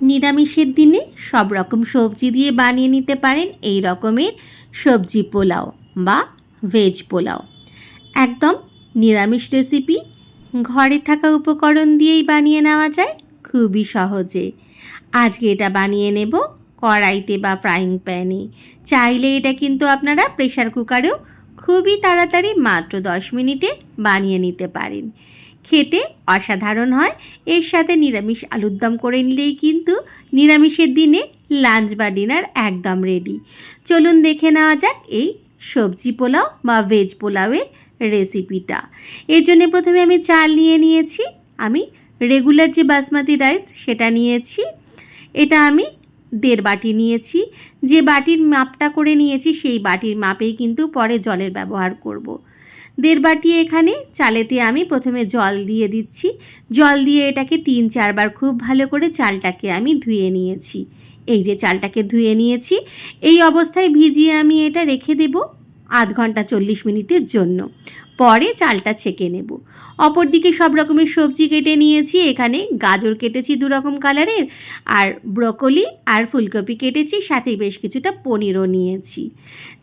নিরামিষের দিনে সব রকম সবজি দিয়ে বানিয়ে নিতে পারেন এই রকমের সবজি পোলাও বা ভেজ পোলাও। একদম নিরামিষ রেসিপি, ঘরে থাকা উপকরণ দিয়েই বানিয়ে নেওয়া যায় খুবই সহজে। আজকে এটা বানিয়ে নেব কড়াইতে বা ফ্রাইং প্যানে চাইলে এটা কিন্তু আপনারা প্রেশার কুকারেও খুবই তাড়াতাড়ি মাত্র দশ মিনিটে বানিয়ে নিতে পারেন। খেতে অসাধারণ হয়। এর সাথে নিরামিষ আলুর দম করে নিলেই কিন্তু নিরামিষের দিনে লাঞ্চ বা ডিনার একদম রেডি চলুন দেখে নেওয়া যাক এই সবজি পোলাও বা ভেজ পোলাওয়ের রেসিপিটা এর জন্য প্রথমে আমি চাল নিয়ে নিয়েছি। আমি রেগুলার যে বাসমতি রাইস সেটা নিয়েছি। এটা আমি দেড় বাটি নিয়েছি। যে বাটির মাপটা করে নিয়েছি সেই বাটির মাপেই কিন্তু পরে জলের ব্যবহার করব। দেড় বাটি এখানে। চালেতে আমি প্রথমে জল দিয়ে দিচ্ছি। জল দিয়ে এটাকে তিন চারবার খুব ভালো করে চালটাকে আমি ধুয়ে নিয়েছি। এই যে চালটাকে ধুয়ে নিয়েছি। এই অবস্থায় ভিজিয়ে আমি এটা রেখে দেব আধ ঘণ্টা চল্লিশ মিনিটের জন্য। পরে চালটা ছেঁকে নেব। অপরদিকে সব রকমের সবজি কেটে নিয়েছি, এখানে গাজর কেটেছি দু রকম কালারের, আর ব্রকলি আর ফুলকপি কেটেছি, সাথে বেশ কিছুটা পনিরও নিয়েছি।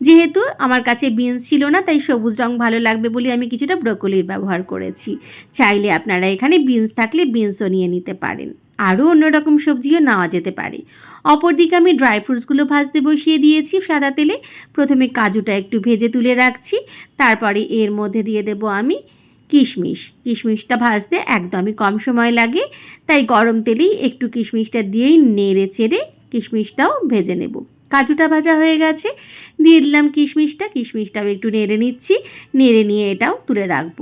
যেহেতু আমার কাছে বিনস ছিল না, তাই সবুজ রং ভালো লাগবে বলে আমি কিছুটা ব্রকলির ব্যবহার করেছি। চাইলে আপনারা এখানে বিনস থাকলে বিনসও নিয়ে নিতে পারেন। আরও অন্যরকম সবজিও নেওয়া যেতে পারে। অপরদিকে আমি ড্রাই ফ্রুটসগুলো ভাজতে বসিয়ে দিয়েছি সাদা তেলে। প্রথমে কাজুটা একটু ভেজে তুলে রাখছি। তারপরে এর মধ্যে দিয়ে দেব আমি কিশমিশ। কিশমিশটা ভাজতে একদমই কম সময় লাগে, তাই গরম তেলেই একটু কিশমিশটা দিয়েই নেড়ে চেড়ে কিশমিশটাও ভেজে নেব। কাজুটা ভাজা হয়ে গেছে। দিয়ে দিলাম কিশমিশটা কিশমিশটাও একটু নেড়ে নিচ্ছি। নেড়ে নিয়ে এটাও তুলে রাখব।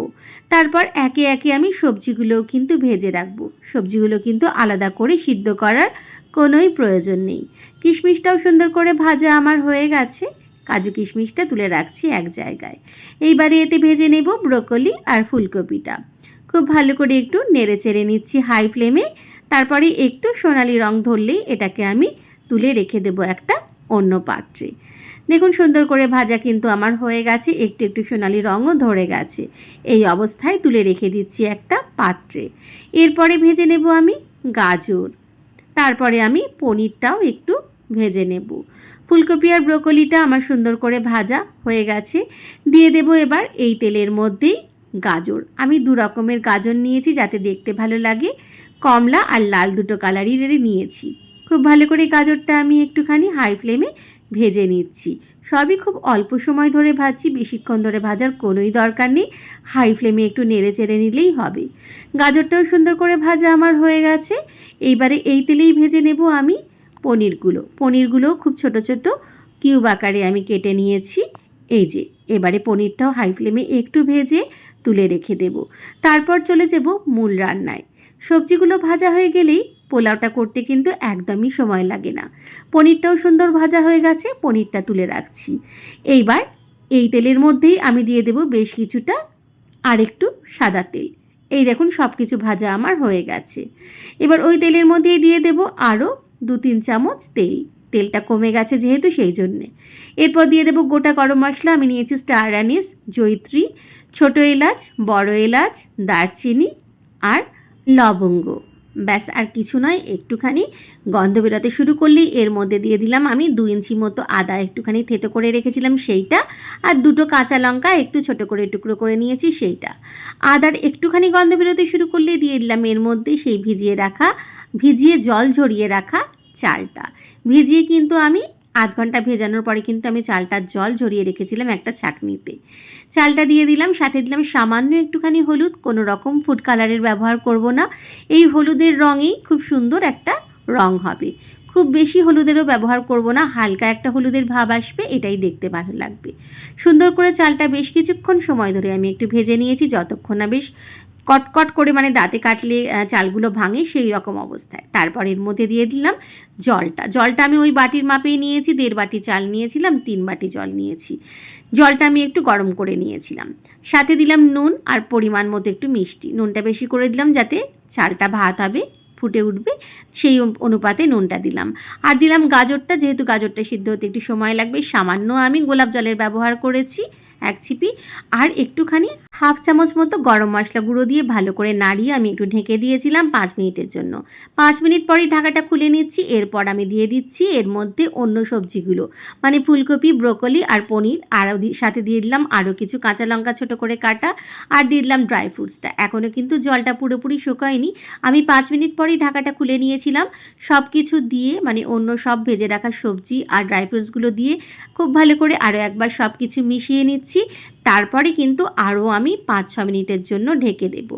তারপর একে একে আমি সবজিগুলোও কিন্তু ভেজে রাখব। সবজিগুলো কিন্তু আলাদা করে সিদ্ধ করার কোনোই প্রয়োজন নেই। কিশমিশটাও সুন্দর করে ভাজা আমার হয়ে গেছে। কাজু কিশমিশটা তুলে রাখছি এক জায়গায়। এইবারে এতে ভেজে নেব ব্রোকলি আর ফুলকপিটা। খুব ভালো করে একটু নেড়ে চেড়ে নিচ্ছি হাই ফ্লেমে। তারপরে একটু সোনালি রং ধরলেই এটাকে আমি তুলে রেখে দেবো একটা অন্য পাত্রে। দেখুন সুন্দর করে ভাজা কিন্তু আমার হয়ে গেছে, একটু একটু সোনালি রঙও ধরে গেছে। এই অবস্থায় তুলে রেখে দিচ্ছি একটা পাত্রে। এরপরে ভেজে নেব আমি গাজর। তারপরে আমি পনিরটাও একটু ভেজে নেব। ফুলকপি আর ব্রোকলিটা আমার সুন্দর করে ভাজা হয়ে গেছে। দিয়ে দেব এবার এই তেলের মধ্যেই গাজর। আমি দু রকমের গাজর নিয়েছি, যাতে দেখতে ভালো লাগে। কমলা আর লাল দুটো কালারই নিয়েছি। খুব ভালো করে গাজরটা আমি একটুখানি হাই ফ্লেমে ভেজে নিচ্ছি। সবই খুব অল্প সময় ধরে ভাজছি, বেশিক্ষণ ধরে ভাজার কোনোই দরকার নেই। হাই ফ্লেমে একটু নেড়ে চেড়ে নিলেই হবে। গাজরটাও সুন্দর করে ভাজা আমার হয়ে গেছে। এইবারে এই তেলেই ভেজে নেব আমি পনিরগুলো। পনিরগুলো খুব ছোট ছোট কিউব আকারে আমি কেটে নিয়েছি। এই যে, এবারে পনিরটাও হাই ফ্লেমে একটু ভেজে তুলে রেখে দেব। তারপর চলে যাব মূল রান্নায়। সবজিগুলো ভাজা হয়ে গেলেই পোলাওটা করতে কিন্তু একদমই সময় লাগে না। পনিরটাও সুন্দর ভাজা হয়ে গেছে, পনিরটা তুলে রাখছি। এইবার এই তেলের মধ্যেই আমি দিয়ে দেব বেশ কিছুটা আর একটু সাদা তেল। এই দেখুন সব কিছু ভাজা আমার হয়ে গেছে। এবার ওই তেলের মধ্যেই দিয়ে দেব আরও দু তিন চামচ তেল। তেলটা কমে গেছে যেহেতু সেই জন্যে। এরপর দিয়ে দেবো গোটা গরম মশলা। আমি নিয়েছি স্টার অ্যানিস, জৈত্রী, ছোটো এলাচ, বড় এলাচ, দারচিনি আর লবঙ্গ। ব্যাস, আর কিছু নয়, একটুখানি গন্ধ বেরোতে শুরু করলেই এর মধ্যে দিয়ে দিলাম আমি দু ইঞ্চি মতো আদা, একটুখানি থেতো করে রেখেছিলাম সেইটা, আর দুটো কাঁচা লঙ্কা একটু ছোট করে টুকরো করে নিয়েছি সেইটা। আদার একটুখানি গন্ধ বেরোতে শুরু করলেই দিয়ে দিলাম এর মধ্যে সেই ভিজিয়ে রাখা, ভিজিয়ে জল ঝরিয়ে রাখা চালটা। ভিজিয়ে কিন্তু আমি আধ ঘণ্টা ভেজানোর পরে কিন্তু আমি চালটার জল ঝরিয়ে রেখেছিলাম একটা ছাকনিতে চালটা দিয়ে দিলাম, সাথে দিলাম সামান্য একটুখানি হলুদ, কোনো রকম ফুড কালারের ব্যবহার করব না। এই হলুদের রঙেই খুব সুন্দর একটা রং হবে। খুব বেশি হলুদেরও ব্যবহার করব না, হালকা একটা হলুদের ভাব আসবে, এটাই দেখতে ভালো লাগবে। সুন্দর করে চালটা বেশ কিছুক্ষণ সময় ধরে আমি একটু ভেজে নিয়েছি, যতক্ষণ না বেশ কটকট করে মানে দাঁতে কাটলে চালগুলো ভাঙে সেই রকম অবস্থায়। তারপর এর মধ্যে দিয়ে দিলাম জলটা। জলটা আমি ওই বাটির মাপেই নিয়েছি, দেড় বাটি চাল নিয়েছিলাম, তিন বাটি জল নিয়েছি। জলটা আমি একটু গরম করে নিয়েছিলাম। সাথে দিলাম নুন আর পরিমাণ মতো একটু মিষ্টি। নুনটা বেশি করে দিলাম যাতে চালটা ভাত হবে, ফুটে উঠবে, সেই অনুপাতে নুনটা দিলাম। আর দিলাম গাজরটা, যেহেতু গাজরটা সিদ্ধ হতে একটু সময় লাগবে, সামান্য আমি গোলাপ জলের ব্যবহার করেছি। এক ছিপি আর একটুখানি হাফ চামচ মতো গরম মশলা গুঁড়ো দিয়ে ভালো করে নাড়িয়ে আমি একটু ঢেকে দিয়েছিলাম পাঁচ মিনিটের জন্য। পাঁচ মিনিট পরেই ঢাকাটা খুলে নিচ্ছি, এরপর আমি দিয়ে দিচ্ছি এর মধ্যে অন্য সবজিগুলো। মানে ফুলকপি, ব্রোকলি আর পনির, আর সাথে দিয়ে দিলাম আরও কিছু কাঁচা লঙ্কা ছোট করে কাটা আর দিয়ে দিলাম ড্রাই ফ্রুটসটা। এখনও কিন্তু জলটা পুরোপুরি শুকায়নি। আমি পাঁচ মিনিট পরেই ঢাকাটা খুলে নিয়েছিলাম। সব কিছু দিয়ে মানে অন্য সব ভেজে রাখা সবজি আর ড্রাই ফ্রুটসগুলো দিয়ে খুব ভালো করে আরও একবার সব কিছু মিশিয়ে নিচ্ছি। তারপরে কিন্তু আরও আমি পাঁচ, ছ মিনিটের জন্য ঢেকে দেব।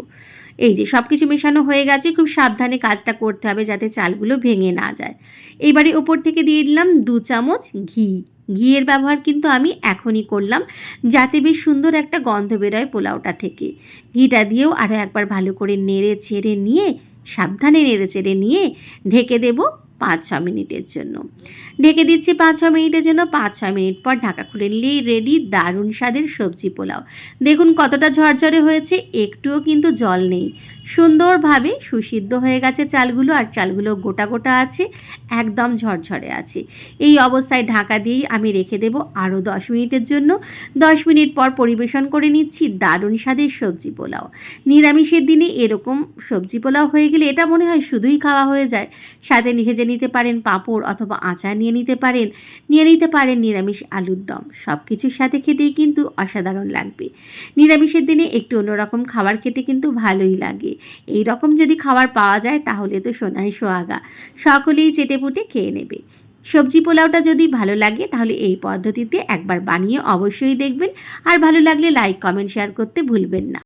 এই যে সব কিছু মেশানো হয়ে গেছে, খুব সাবধানে কাজটা করতে হবে যাতে চালগুলো ভেঙে না যায়। এইবারে ওপর থেকে দিয়ে দিলাম দু চামচ ঘি। ঘিয়ের ব্যবহার কিন্তু আমি এখনই করলাম, যাতে বেশ সুন্দর একটা গন্ধ বেরোয় পোলাওটা থেকে। ঘিটা দিয়েও আরও একবার ভালো করে নেড়ে ছেড়ে নিয়ে, সাবধানে নেড়ে চেড়ে নিয়ে ঢেকে দেব। পাঁচ ছ মিনিটের জন্য। ঢেকে দিচ্ছি পাঁচ ছ মিনিটের জন্য। পাঁচ ছ মিনিট পর ঢাকা খুলে নিলেই রেডি দারুণ স্বাদের সবজি পোলাও। দেখুন কতটা ঝরঝরে হয়েছে, একটুও কিন্তু জল নেই। সুন্দরভাবে সুসিদ্ধ হয়ে গেছে চালগুলো আর চালগুলো গোটা গোটা আছে, একদম ঝরঝরে আছে। এই অবস্থায় ঢাকা দিয়েই আমি রেখে দেব আরও দশ মিনিটের জন্য। দশ মিনিট পর পরিবেশন করে নিচ্ছি দারুণ স্বাদের সবজি পোলাও। নিরামিষের দিনে এরকম সবজি পোলাও হয়ে গেলে এটা মনে হয় শুধুই খাওয়া হয়ে যায়। সাথে ভেজে নিতে পারেন পাঁপড় অথবা আচার নিয়ে নিতে পারেন, নিয়ে নিতে পারেন নিরামিষ আলুর দম। সব কিছুর সাথে খেতেই কিন্তু অসাধারণ লাগবে। নিরামিষের দিনে একটু অন্যরকম খাবার খেতে কিন্তু ভালোই লাগে। এই রকম যদি খাবার পাওয়া যায় তাহলে তো সোনাই সোহাগা। সকলেই চেটে পুটে খেয়ে নেবে। সবজি পোলাওটা যদি ভালো লাগে তাহলে এই পদ্ধতিতে একবার বানিয়ে অবশ্যই দেখবেন। আর ভালো লাগলে লাইক কমেন্ট শেয়ার করতে ভুলবেন না।